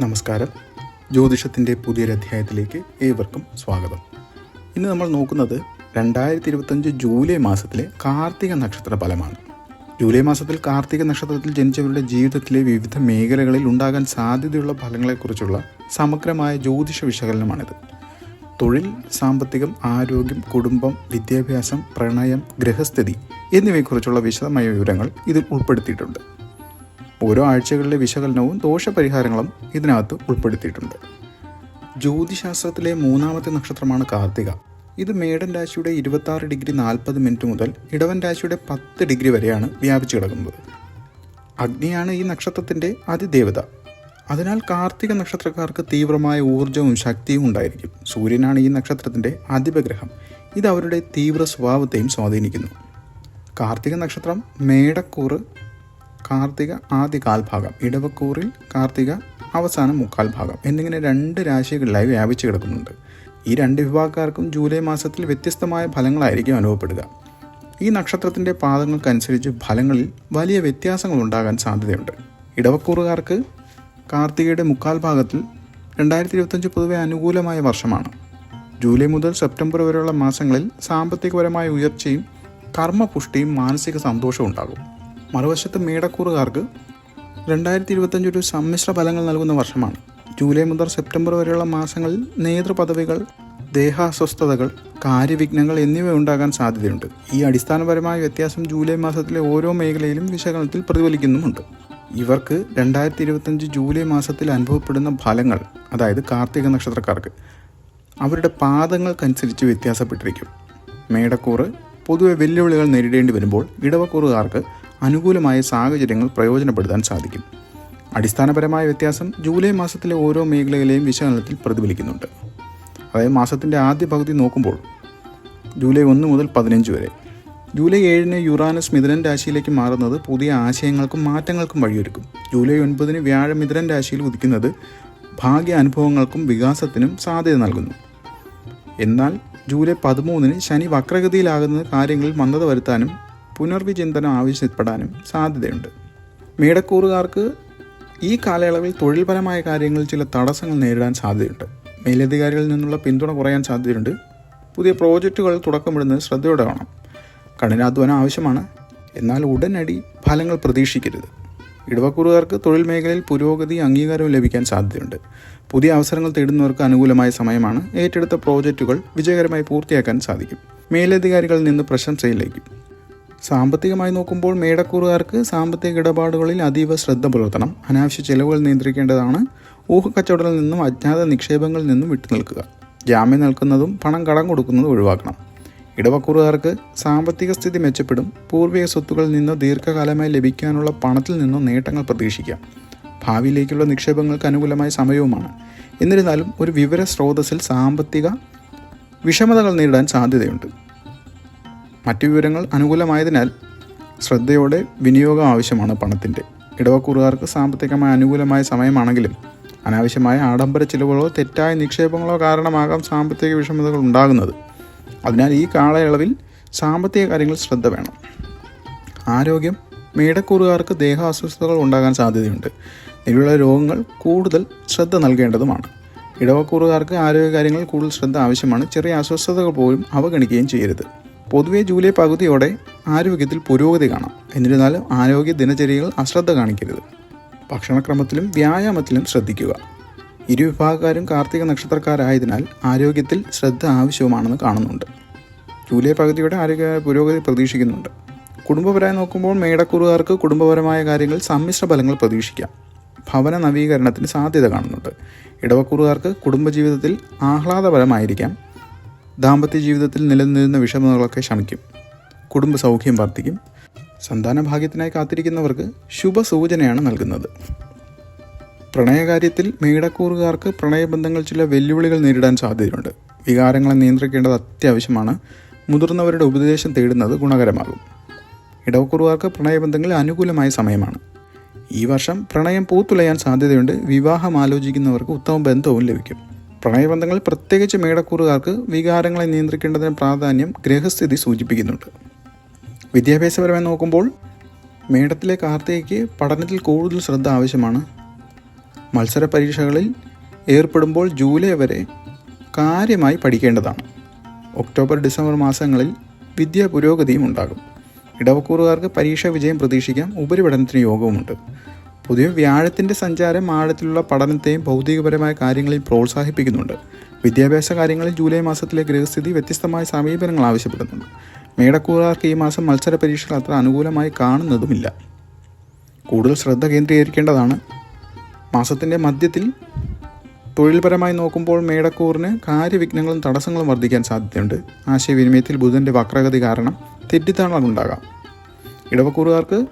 നമസ്കാരം. ജ്യോതിഷത്തിന്റെ പുതിയൊരധ്യായത്തിലേക്ക് ഏവർക്കും സ്വാഗതം. ഇന്ന് നമ്മൾ നോക്കുന്നത് രണ്ടായിരത്തി ഇരുപത്തഞ്ച് ജൂലൈ മാസത്തിലെ കാർത്തിക നക്ഷത്ര ഫലമാണ്. ജൂലൈ മാസത്തിൽ കാർത്തിക നക്ഷത്രത്തിൽ ജനിച്ചവരുടെ ജീവിതത്തിലെ വിവിധ മേഖലകളിൽ ഉണ്ടാകാൻ സാധ്യതയുള്ള ഫലങ്ങളെക്കുറിച്ചുള്ള സമഗ്രമായ ജ്യോതിഷ വിശകലനമാണിത്. തൊഴിൽ സാമ്പത്തികം ആരോഗ്യം കുടുംബം വിദ്യാഭ്യാസം പ്രണയം ഗൃഹസ്ഥിതി എന്നിവയെക്കുറിച്ചുള്ള വിശദമായ വിവരങ്ങൾ ഇതിൽ ഉൾപ്പെടുത്തിയിട്ടുണ്ട്. ഓരോ ആഴ്ചകളിലെ വിശകലനവും ദോഷപരിഹാരങ്ങളും ഇതിനകത്ത് ഉൾപ്പെടുത്തിയിട്ടുണ്ട്. ജ്യോതിശാസ്ത്രത്തിലെ മൂന്നാമത്തെ നക്ഷത്രമാണ് കാർത്തിക. ഇത് മേടൻ രാശിയുടെ ഇരുപത്തി ആറ് ഡിഗ്രി നാൽപ്പത് മിനിറ്റ് മുതൽ ഇടവൻ രാശിയുടെ പത്ത് ഡിഗ്രി വരെയാണ് വ്യാപിച്ചു കിടക്കുന്നത്. അഗ്നിയാണ് ഈ നക്ഷത്രത്തിന്റെ അതിദേവത. അതിനാൽ കാർത്തിക നക്ഷത്രക്കാർക്ക് തീവ്രമായ ഊർജവും ശക്തിയും ഉണ്ടായിരിക്കും. സൂര്യനാണ് ഈ നക്ഷത്രത്തിന്റെ അധിപഗ്രഹം ഇത് അവരുടെ തീവ്ര സ്വഭാവത്തെയും സ്വാധീനിക്കുന്നു. കാർത്തിക നക്ഷത്രം മേടക്കൂറ് കാർത്തിക ആദ്യ കാൽഭാഗം ഇടവക്കൂറിൽ കാർത്തിക അവസാന മുക്കാൽ ഭാഗം എന്നിങ്ങനെ രണ്ട് രാശികളിലായി വ്യാപിച്ചു കിടക്കുന്നുണ്ട്. ഈ രണ്ട് വിഭാഗക്കാർക്കും ജൂലൈ മാസത്തിൽ വ്യത്യസ്തമായ ഫലങ്ങളായിരിക്കും അനുഭവപ്പെടുക. ഈ നക്ഷത്രത്തിന്റെ പാദങ്ങൾക്കനുസരിച്ച് ഫലങ്ങളിൽ വലിയ വ്യത്യാസങ്ങൾ ഉണ്ടാകാൻ സാധ്യതയുണ്ട്. ഇടവക്കൂറുകാർക്ക് കാർത്തികയുടെ മുക്കാൽ ഭാഗത്തിൽ രണ്ടായിരത്തി ഇരുപത്തഞ്ച് പൊതുവെ അനുകൂലമായ വർഷമാണ്. ജൂലൈ മുതൽ സെപ്റ്റംബർ വരെയുള്ള മാസങ്ങളിൽ സാമ്പത്തികപരമായ ഉയർച്ചയും കർമ്മപുഷ്ടിയും മാനസിക സന്തോഷവും ഉണ്ടാകും. മറുവശത്ത് മേടക്കൂറുകാർക്ക് രണ്ടായിരത്തി ഇരുപത്തഞ്ച് ഒരു സമ്മിശ്ര ഫലങ്ങൾ നൽകുന്ന വർഷമാണ്. ജൂലൈ മുതൽ സെപ്റ്റംബർ വരെയുള്ള മാസങ്ങളിൽ നേതൃപദവികൾ ദേഹാസ്വസ്ഥതകൾ കാര്യവിഘ്നങ്ങൾ എന്നിവ ഉണ്ടാകാൻ സാധ്യതയുണ്ട്. ഈ അടിസ്ഥാനപരമായ വ്യത്യാസം ജൂലൈ മാസത്തിലെ ഓരോ മേഖലയിലും വിശകലനത്തിൽ പ്രതിഫലിക്കുന്നുമുണ്ട്. ഇവർക്ക് രണ്ടായിരത്തി ഇരുപത്തഞ്ച് ജൂലൈ മാസത്തിൽ അനുഭവപ്പെടുന്ന ഫലങ്ങൾ അതായത് കാർത്തിക നക്ഷത്രക്കാർക്ക് അവരുടെ പാദങ്ങൾക്കനുസരിച്ച് വ്യത്യാസപ്പെട്ടിരിക്കും. മേടക്കൂറ് പൊതുവെ വെല്ലുവിളികൾ നേരിടേണ്ടി വരുമ്പോൾ ഇടവക്കൂറുകാർക്ക് അനുകൂലമായ സാഹചര്യങ്ങൾ പ്രയോജനപ്പെടുത്താൻ സാധിക്കും. അടിസ്ഥാനപരമായ വ്യത്യാസം ജൂലൈ മാസത്തിലെ ഓരോ മേഖലയിലെയും വിശകലനത്തിൽ പ്രതിഫലിക്കുന്നുണ്ട്. അതായത് മാസത്തിന്റെ ആദ്യ പകുതി നോക്കുമ്പോൾ ജൂലൈ ഒന്ന് മുതൽ പതിനഞ്ച് വരെ. ജൂലൈ ഏഴിന് യുറാനസ് മിഥുനൻ രാശിയിലേക്ക് മാറുന്നത് പുതിയ ആശയങ്ങൾക്കും മാറ്റങ്ങൾക്കും വഴിയൊരുക്കും. ജൂലൈ ഒൻപതിന് വ്യാഴം മിഥുനൻ രാശിയിൽ ഉദിക്കുന്നത് ഭാഗ്യ അനുഭവങ്ങൾക്കും വികാസത്തിനും സാധ്യത നൽകുന്നു. എന്നാൽ ജൂലൈ പതിമൂന്നിന് ശനി വക്രഗതിയിലാകുന്ന കാര്യങ്ങളിൽ മന്ദത വരുത്താനും പുനർവിചിന്തനം ആവശ്യപ്പെടാനും സാധ്യതയുണ്ട്. മേടക്കൂറുകാർക്ക് ഈ കാലയളവിൽ തൊഴിൽപരമായ കാര്യങ്ങളിൽ ചില തടസ്സങ്ങൾ നേരിടാൻ സാധ്യതയുണ്ട്. മേലധികാരികളിൽ നിന്നുള്ള പിന്തുണ കുറയാൻ സാധ്യതയുണ്ട്. പുതിയ പ്രോജക്റ്റുകൾ തുടക്കമിടുന്നത് ശ്രദ്ധയോടെ വേണം കഠിനാധ്വാനം ആവശ്യമാണ്. എന്നാൽ ഉടനടി ഫലങ്ങൾ പ്രതീക്ഷിക്കരുത്. ഇടവക്കൂറുകാർക്ക് തൊഴിൽ മേഖലയിൽ പുരോഗതി അംഗീകാരവും ലഭിക്കാൻ സാധ്യതയുണ്ട്. പുതിയ അവസരങ്ങൾ തേടുന്നവർക്ക് അനുകൂലമായ സമയമാണ് ഏറ്റെടുത്ത പ്രോജക്റ്റുകൾ വിജയകരമായി പൂർത്തിയാക്കാൻ സാധിക്കും. മേലധികാരികളിൽ നിന്ന് പ്രശംസയിലേക്ക്. സാമ്പത്തികമായി നോക്കുമ്പോൾ മേടക്കൂറുകാർക്ക് സാമ്പത്തിക ഇടപാടുകളിൽ അതീവ ശ്രദ്ധ പുലർത്തണം. അനാവശ്യ ചെലവുകൾ നിയന്ത്രിക്കേണ്ടതാണ്. ഊഹക്കച്ചവടത്തിൽ നിന്നും അജ്ഞാത നിക്ഷേപങ്ങളിൽ നിന്നും വിട്ടുനിൽക്കുക. ജാമ്യം നൽകുന്നതും പണം കടം കൊടുക്കുന്നതും ഒഴിവാക്കണം. ഇടവക്കൂറുകാർക്ക് സാമ്പത്തിക സ്ഥിതി മെച്ചപ്പെടും. പൂർവിക സ്വത്തുക്കളിൽ നിന്നോ ദീർഘകാലമായി ലഭിക്കാനുള്ള പണത്തിൽ നിന്നോ നേട്ടങ്ങൾ പ്രതീക്ഷിക്കാം. ഭാവിയിലേക്കുള്ള നിക്ഷേപങ്ങൾക്ക് അനുകൂലമായ സമയവുമാണ്. എന്നിരുന്നാലും ഒരു വിവര സ്രോതസ്സിൽ സാമ്പത്തിക വിഷമതകൾ നേരിടാൻ സാധ്യതയുണ്ട്. മറ്റു വിവരങ്ങൾ അനുകൂലമായതിനാൽ ശ്രദ്ധയോടെ വിനിയോഗം ആവശ്യമാണ് പണത്തിന്റെ ഇടവക്കൂറുകാർക്ക് സാമ്പത്തികമായി അനുകൂലമായ സമയമാണെങ്കിലും അനാവശ്യമായ ആഡംബര ചിലവുകളോ തെറ്റായ നിക്ഷേപങ്ങളോ കാരണമാകാം സാമ്പത്തിക വിഷമതകൾ ഉണ്ടാകുന്നത്. അതിനാൽ ഈ കാലയളവിൽ സാമ്പത്തിക കാര്യങ്ങൾ ശ്രദ്ധ വേണം. ആരോഗ്യം മേടക്കൂറുകാർക്ക് ദേഹാസ്വസ്ഥതകൾ ഉണ്ടാകാൻ സാധ്യതയുണ്ട്. ഇതിലുള്ള രോഗങ്ങൾ കൂടുതൽ ശ്രദ്ധ നൽകേണ്ടതുമാണ്. ഇടവക്കൂറുകാർക്ക് ആരോഗ്യകാര്യങ്ങളിൽ കൂടുതൽ ശ്രദ്ധ ആവശ്യമാണ്. ചെറിയ അസ്വസ്ഥതകൾ പോലും അവഗണിക്കുകയും ചെയ്യരുത്. പൊതുവെ ജൂലൈ പകുതിയോടെ ആരോഗ്യത്തിൽ പുരോഗതി കാണാം. എന്നിരുന്നാലും ആരോഗ്യ ദിനചര്യകൾ അശ്രദ്ധ കാണിക്കരുത്. ഭക്ഷണക്രമത്തിലും വ്യായാമത്തിലും ശ്രദ്ധിക്കുക. ഇരുവിഭാഗക്കാരും കാർത്തിക നക്ഷത്രക്കാരായതിനാൽ ആരോഗ്യത്തിൽ ശ്രദ്ധ ആവശ്യവുമാണെന്ന് കാണുന്നുണ്ട്. ജൂലൈ പകുതിയുടെ ആരോഗ്യ പുരോഗതി പ്രതീക്ഷിക്കുന്നുണ്ട്. കുടുംബപരമായി നോക്കുമ്പോൾ മേടക്കൂറുകാർക്ക് കുടുംബപരമായ കാര്യങ്ങൾ സമ്മിശ്ര ഫലങ്ങൾ പ്രതീക്ഷിക്കാം. ഭവന നവീകരണത്തിന് സാധ്യത കാണുന്നുണ്ട്. ഇടവക്കൂറുകാർക്ക് കുടുംബജീവിതത്തിൽ ആഹ്ലാദപരമായിരിക്കാം. ദാമ്പത്യ ജീവിതത്തിൽ നിലനിന്നിരുന്ന വിഷമതകളൊക്കെ ശമിക്കും. കുടുംബ സൗഖ്യം വർദ്ധിക്കും. സന്താന ഭാഗ്യത്തിനായി കാത്തിരിക്കുന്നവർക്ക് ശുഭസൂചനയാണ് നൽകുന്നത്. പ്രണയകാര്യത്തിൽ മേടക്കൂറുകാർക്ക് പ്രണയബന്ധങ്ങൾ ചില വെല്ലുവിളികൾ നേരിടാൻ സാധ്യതയുണ്ട്. വികാരങ്ങളെ നിയന്ത്രിക്കേണ്ടത് അത്യാവശ്യമാണ്. മുതിർന്നവരുടെ ഉപദേശം തേടുന്നത് ഗുണകരമാകും. ഇടവക്കുറുകാർക്ക് പ്രണയബന്ധങ്ങൾ അനുകൂലമായ സമയമാണ്. ഈ വർഷം പ്രണയം പൂത്തുലയാൻ സാധ്യതയുണ്ട്. വിവാഹം ആലോചിക്കുന്നവർക്ക് ഉത്തമ ബന്ധവും ലഭിക്കും. പ്രണയബന്ധങ്ങളിൽ പ്രത്യേകിച്ച് മേടക്കൂറുകാർക്ക് വികാരങ്ങളെ നിയന്ത്രിക്കേണ്ടതിന് പ്രാധാന്യം ഗ്രഹസ്ഥിതി സൂചിപ്പിക്കുന്നുണ്ട്. വിദ്യാഭ്യാസപരമായി നോക്കുമ്പോൾ മേടത്തിലെ കാർത്തികയ്ക്ക് പഠനത്തിൽ കൂടുതൽ ശ്രദ്ധ ആവശ്യമാണ്. മത്സര പരീക്ഷകളിൽ ഏർപ്പെടുമ്പോൾ ജൂലൈ വരെ കാര്യമായി പഠിക്കേണ്ടതാണ്. ഒക്ടോബർ ഡിസംബർ മാസങ്ങളിൽ വിദ്യാ പുരോഗതിയും ഉണ്ടാകും. ഇടവക്കൂറുകാർക്ക് പരീക്ഷാ വിജയം പ്രതീക്ഷിക്കാം. ഉപരിപഠനത്തിന് യോഗവുമുണ്ട്. പൊതുവെ വ്യാഴത്തിന്റെ സഞ്ചാരം ആഴത്തിലുള്ള പഠനത്തെയും ഭൗതികപരമായ കാര്യങ്ങളിൽ പ്രോത്സാഹിപ്പിക്കുന്നുണ്ട്. വിദ്യാഭ്യാസ കാര്യങ്ങളിൽ ജൂലൈ മാസത്തിലെ ഗ്രഹസ്ഥിതി വ്യത്യസ്തമായ സമീപനങ്ങൾ ആവശ്യപ്പെടുന്നുണ്ട്. മേടക്കൂറാർക്ക് ഈ മാസം മത്സര പരീക്ഷകൾ അത്ര അനുകൂലമായി കാണുന്നതുമില്ല. കൂടുതൽ ശ്രദ്ധ കേന്ദ്രീകരിക്കേണ്ടതാണ്. മാസത്തിന്റെ മധ്യത്തിൽ തൊഴിൽപരമായി നോക്കുമ്പോൾ മേടക്കൂറിന് കാര്യവിഘ്നങ്ങളും തടസ്സങ്ങളും വർദ്ധിക്കാൻ സാധ്യതയുണ്ട്. ആശയവിനിമയത്തിൽ ബുധന്റെ വക്രഗതി കാരണം തെറ്റിദ്ധാരണകളുണ്ടാകാം. ഇടവക്കൂറുകാർക്ക്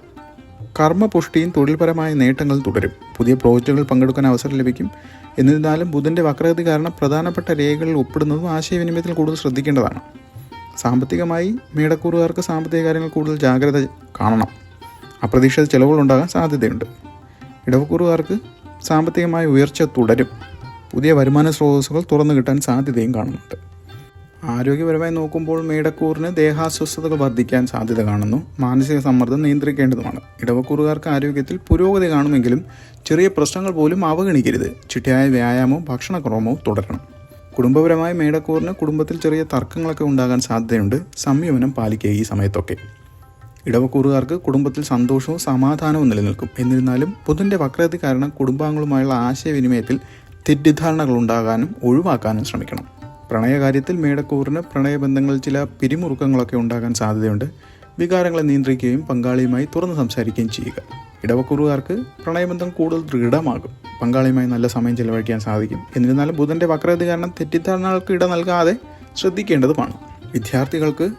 കർമ്മപുഷ്ടിയും തൊഴിൽപരമായ നേട്ടങ്ങൾ തുടരും. പുതിയ പ്രോജക്റ്റുകൾ പങ്കെടുക്കാൻ അവസരം ലഭിക്കും. എന്നിരുന്നാലും ബുധന്റെ വക്രഗതി കാരണം പ്രധാനപ്പെട്ട രേഖകളിൽ ഒപ്പിടുന്നതും ആശയവിനിമയത്തിൽ കൂടുതൽ ശ്രദ്ധിക്കേണ്ടതാണ്. സാമ്പത്തികമായി മേടക്കൂറുകാർക്ക് സാമ്പത്തിക കാര്യങ്ങൾ കൂടുതൽ ജാഗ്രത കാണണം. അപ്രതീക്ഷിത ചിലവുകൾ ഉണ്ടാകാൻ സാധ്യതയുണ്ട്. ഇടവക്കൂറുകാർക്ക് സാമ്പത്തികമായ ഉയർച്ച തുടരും. പുതിയ വരുമാന സ്രോതസ്സുകൾ തുറന്നു കിട്ടാൻ സാധ്യതയും കാണുന്നുണ്ട്. ആരോഗ്യപരമായി നോക്കുമ്പോൾ മേടക്കൂറിന് ദേഹാസ്വസ്ഥതകൾ വർദ്ധിക്കാൻ സാധ്യത കാണുന്നു. മാനസിക സമ്മർദ്ദം നിയന്ത്രിക്കേണ്ടതുമാണ്. ഇടവക്കൂറുകാർക്ക് ആരോഗ്യത്തിൽ പുരോഗതി കാണുമെങ്കിലും ചെറിയ പ്രശ്നങ്ങൾ പോലും അവഗണിക്കരുത്. ചിട്ടയായ വ്യായാമവും ഭക്ഷണക്രമവും തുടരണം. കുടുംബപരമായ മേടക്കൂറിന് കുടുംബത്തിൽ ചെറിയ തർക്കങ്ങളൊക്കെ ഉണ്ടാകാൻ സാധ്യതയുണ്ട്. സംയമനം പാലിക്കുക ഈ സമയത്തൊക്കെ. ഇടവക്കൂറുകാർക്ക് കുടുംബത്തിൽ സന്തോഷവും സമാധാനവും നിലനിൽക്കും. എന്നിരുന്നാലും ബുധന്റെ വക്രത കാരണം കുടുംബാംഗങ്ങളുമായുള്ള ആശയവിനിമയത്തിൽ തെറ്റിദ്ധാരണകൾ ഉണ്ടാകാനും ഒഴിവാക്കാനും ശ്രമിക്കണം. പ്രണയകാര്യത്തിൽ മേടക്കൂറിന് പ്രണയബന്ധങ്ങൾ ചില പിരിമുറുക്കങ്ങളൊക്കെ ഉണ്ടാകാൻ സാധ്യതയുണ്ട്. വികാരങ്ങളെ നിയന്ത്രിക്കുകയും പങ്കാളിയുമായി തുറന്ന് സംസാരിക്കുകയും ചെയ്യുക. ഇടവക്കൂറുകാർക്ക് പ്രണയബന്ധം കൂടുതൽ ദൃഢമാകും. പങ്കാളിയുമായി നല്ല സമയം ചെലവഴിക്കാൻ സാധിക്കും. എന്നിരുന്നാലും ബുധന്റെ വക്രത കാരണം തെറ്റിദ്ധാരണകൾക്ക് ഇട നൽകാതെ ശ്രദ്ധിക്കേണ്ടതുമാണ്. വിദ്യാർത്ഥികൾക്ക്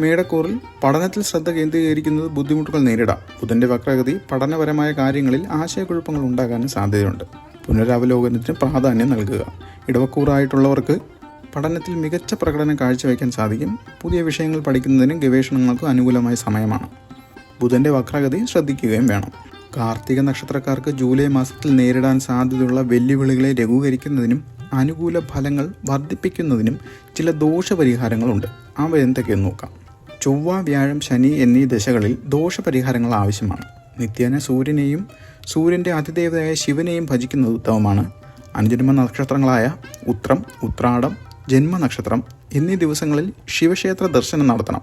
മേടക്കൂറിൽ പഠനത്തിൽ ശ്രദ്ധ കേന്ദ്രീകരിക്കുന്നത് ബുദ്ധിമുട്ടുകൾ നേരിടാം. ബുധന്റെ വക്രഗതി പഠനപരമായ കാര്യങ്ങളിൽ ആശയക്കുഴപ്പങ്ങൾ ഉണ്ടാകാനും സാധ്യതയുണ്ട്. പുനരവലോകനത്തിന് പ്രാധാന്യം നൽകുക. ഇടവക്കൂറായിട്ടുള്ളവർക്ക് പഠനത്തിൽ മികച്ച പ്രകടനം കാഴ്ചവെക്കാൻ സാധിക്കും. പുതിയ വിഷയങ്ങൾ പഠിക്കുന്നതിനും ഗവേഷണങ്ങൾക്കും അനുകൂലമായ സമയമാണ്. ബുധന്റെ വക്രഗതി ശ്രദ്ധിക്കുകയും വേണം. കാർത്തിക നക്ഷത്രക്കാർക്ക് ജൂലൈ മാസത്തിൽ നേരിടാൻ സാധ്യതയുള്ള വെല്ലുവിളികളെ ലഘൂകരിക്കുന്നതിനും അനുകൂല ഫലങ്ങൾ വർദ്ധിപ്പിക്കുന്നതിനും ചില ദോഷപരിഹാരങ്ങളുണ്ട്. അവ എന്തൊക്കെയെന്ന് നോക്കാം. ചൊവ്വ വ്യാഴം ശനി എന്നീ ദശകളിൽ ദോഷപരിഹാരങ്ങൾ ആവശ്യമാണ്. നിത്യേന സൂര്യനെയും സൂര്യന്റെ അതിദേവതയായ ശിവനെയും ഭജിക്കുന്നത് ഉത്തമമാണ്. അനുജന്മ നക്ഷത്രങ്ങളായ ഉത്രം ഉത്രാടം ജന്മനക്ഷത്രം എന്നീ ദിവസങ്ങളിൽ ശിവക്ഷേത്ര ദർശനം നടത്തണം.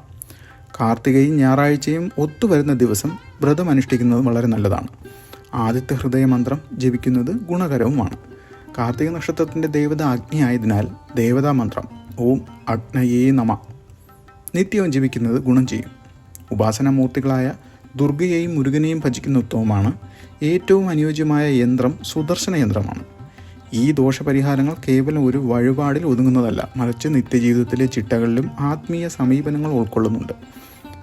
കാർത്തികയും ഞായറാഴ്ചയും ഒത്തുവരുന്ന ദിവസം വ്രതം അനുഷ്ഠിക്കുന്നത് വളരെ നല്ലതാണ്. ആദിത്യ ഹൃദയ മന്ത്രം ജപിക്കുന്നത് ഗുണകരവുമാണ്. കാർത്തിക നക്ഷത്രത്തിന്റെ ദേവത അഗ്നി ആയതിനാൽ ദേവതാ മന്ത്രം ഓം അഗ്നയേ നമ നിത്യവും ജപിക്കുന്നത് ഗുണം ചെയ്യും. ഉപാസനാമൂർത്തികളായ ദുർഗയെയും മുരുകനെയും ഭജിക്കുന്ന ഉത്തമമാണ് ഏറ്റവും അനുയോജ്യമായ യന്ത്രം സുദർശന യന്ത്രമാണ്. ഈ ദോഷപരിഹാരങ്ങൾ കേവലം ഒരു വഴിപാടിൽ ഒതുങ്ങുന്നതല്ല. മറിച്ച് നിത്യജീവിതത്തിലെ ചിട്ടകളിലും ആത്മീയ സമീപനങ്ങൾ ഉൾക്കൊള്ളുന്നുണ്ട്.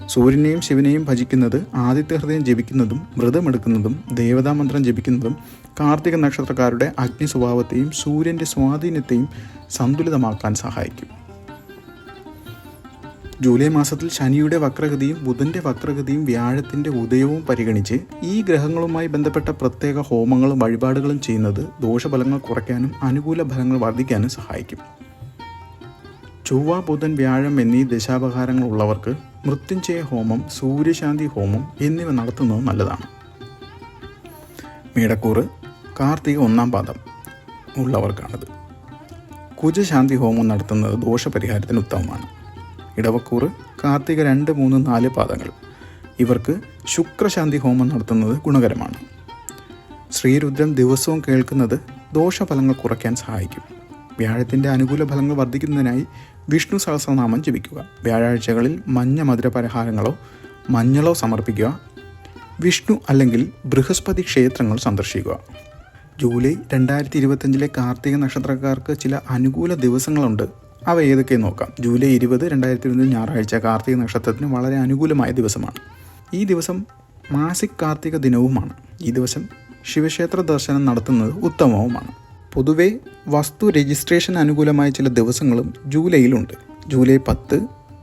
സൂര്യനെയും ശിവനെയും ഭജിക്കുന്നത് ആദിത്യ ഹൃദയം ജപിക്കുന്നതും വ്രതമെടുക്കുന്നതും ദേവതാമന്ത്രം ജപിക്കുന്നതും കാർത്തിക നക്ഷത്രക്കാരുടെ അഗ്നി സ്വഭാവത്തെയും സൂര്യന്റെ സ്വാധീനത്തെയും സന്തുലിതമാക്കാൻ സഹായിക്കും. ജൂലൈ മാസത്തിൽ ശനിയുടെ വക്രഗതിയും ബുധന്റെ വക്രഗതിയും വ്യാഴത്തിന്റെ ഉദയവും പരിഗണിച്ച് ഈ ഗ്രഹങ്ങളുമായി ബന്ധപ്പെട്ട പ്രത്യേക ഹോമങ്ങളും വഴിപാടുകളും ചെയ്യുന്നത് ദോഷഫലങ്ങൾ കുറയ്ക്കാനും അനുകൂല ഫലങ്ങൾ വർദ്ധിക്കാനും സഹായിക്കും. ചൊവ്വ ബുധൻ വ്യാഴം എന്നീ ദശാപകാരങ്ങൾ ഉള്ളവർക്ക് മൃത്യുഞ്ജയ ഹോമം സൂര്യശാന്തി ഹോമം എന്നിവ നടത്തുന്നത് നല്ലതാണ്. മേടക്കൂറ് കാർത്തിക ഒന്നാം പാദം ഉള്ളവർക്കാണത്. കുജശാന്തി ഹോമം നടത്തുന്നത് ദോഷപരിഹാരത്തിന് ഉത്തമമാണ്. ഇടവക്കൂറ് കാർത്തിക രണ്ട് മൂന്ന് നാല് പാദങ്ങൾ. ഇവർക്ക് ശുക്രശാന്തി ഹോമം നടത്തുന്നത് ഗുണകരമാണ്. ശ്രീരുദ്രം ദിവസവും കേൾക്കുന്നത് ദോഷഫലങ്ങൾ കുറയ്ക്കാൻ സഹായിക്കും. വ്യാഴത്തിന്റെ അനുകൂല ഫലങ്ങൾ വർദ്ധിക്കുന്നതിനായി വിഷ്ണു സഹസ്രനാമം ജപിക്കുക. വ്യാഴാഴ്ചകളിൽ മഞ്ഞ മധുര പലഹാരങ്ങളോ മഞ്ഞളോ സമർപ്പിക്കുക. വിഷ്ണു അല്ലെങ്കിൽ ബൃഹസ്പതി ക്ഷേത്രങ്ങൾ സന്ദർശിക്കുക. ജൂലൈ രണ്ടായിരത്തി ഇരുപത്തഞ്ചിലെ കാർത്തിക നക്ഷത്രക്കാർക്ക് ചില അനുകൂല ദിവസങ്ങളുണ്ട്. അവ ഏതൊക്കെ നോക്കാം? ജൂലൈ ഇരുപത് രണ്ടായിരത്തി ഇരുപത് ഞായറാഴ്ച കാർത്തിക നക്ഷത്രത്തിന് വളരെ അനുകൂലമായ ദിവസമാണ്. ഈ ദിവസം മാസിക് കാർത്തിക ദിനവുമാണ്. ഈ ദിവസം ശിവക്ഷേത്ര ദർശനം നടത്തുന്നത് ഉത്തമവുമാണ്. പൊതുവേ വസ്തു രജിസ്ട്രേഷൻ അനുകൂലമായ ചില ദിവസങ്ങളും ജൂലൈയിലുണ്ട്. ജൂലൈ പത്ത്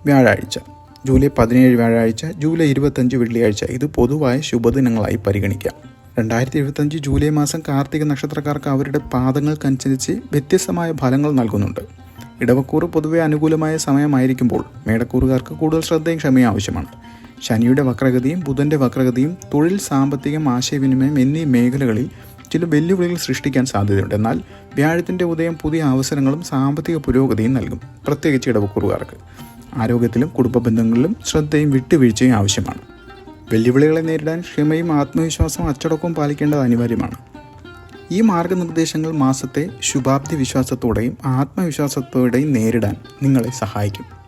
വ്യാഴാഴ്ച ജൂലൈ പതിനേഴ് വ്യാഴാഴ്ച ജൂലൈ ഇരുപത്തഞ്ച് വെള്ളിയാഴ്ച. ഇത് പൊതുവായ ശുഭദിനങ്ങളായി പരിഗണിക്കാം. രണ്ടായിരത്തി ഇരുപത്തഞ്ച് ജൂലൈ മാസം കാർത്തിക നക്ഷത്രക്കാർക്ക് അവരുടെ പാദങ്ങൾക്കനുസരിച്ച് വ്യത്യസ്തമായ ഫലങ്ങൾ നൽകുന്നുണ്ട്. ഇടവക്കൂറ് പൊതുവെ അനുകൂലമായ സമയമായിരിക്കുമ്പോൾ മേടക്കൂറുകാർക്ക് കൂടുതൽ ശ്രദ്ധയും ക്ഷമയും ആവശ്യമാണ്. ശനിയുടെ വക്രഗതിയും ബുധന്റെ വക്രഗതിയും തൊഴിൽ സാമ്പത്തികം ആശയവിനിമയം എന്നീ മേഖലകളിൽ ചില വെല്ലുവിളികൾ സൃഷ്ടിക്കാൻ സാധ്യതയുണ്ട്. എന്നാൽ വ്യാഴത്തിന്റെ ഉദയം പുതിയ അവസരങ്ങളും സാമ്പത്തിക പുരോഗതിയും നൽകും പ്രത്യേകിച്ച് ഇടവക്കൂറുകാർക്ക്. ആരോഗ്യത്തിലും കുടുംബ ബന്ധങ്ങളിലും ശ്രദ്ധയും വിട്ടുവീഴ്ചയും ആവശ്യമാണ്. വെല്ലുവിളികളെ നേരിടാൻ ക്ഷമയും ആത്മവിശ്വാസവും അച്ചടക്കവും പാലിക്കേണ്ടത് അനിവാര്യമാണ്. ഈ മാർഗനിർദ്ദേശങ്ങൾ മാസത്തെ ശുഭാപ്തി വിശ്വാസത്തോടെയും ആത്മവിശ്വാസത്തോടെയും നേരിടാൻ നിങ്ങളെ സഹായിക്കും.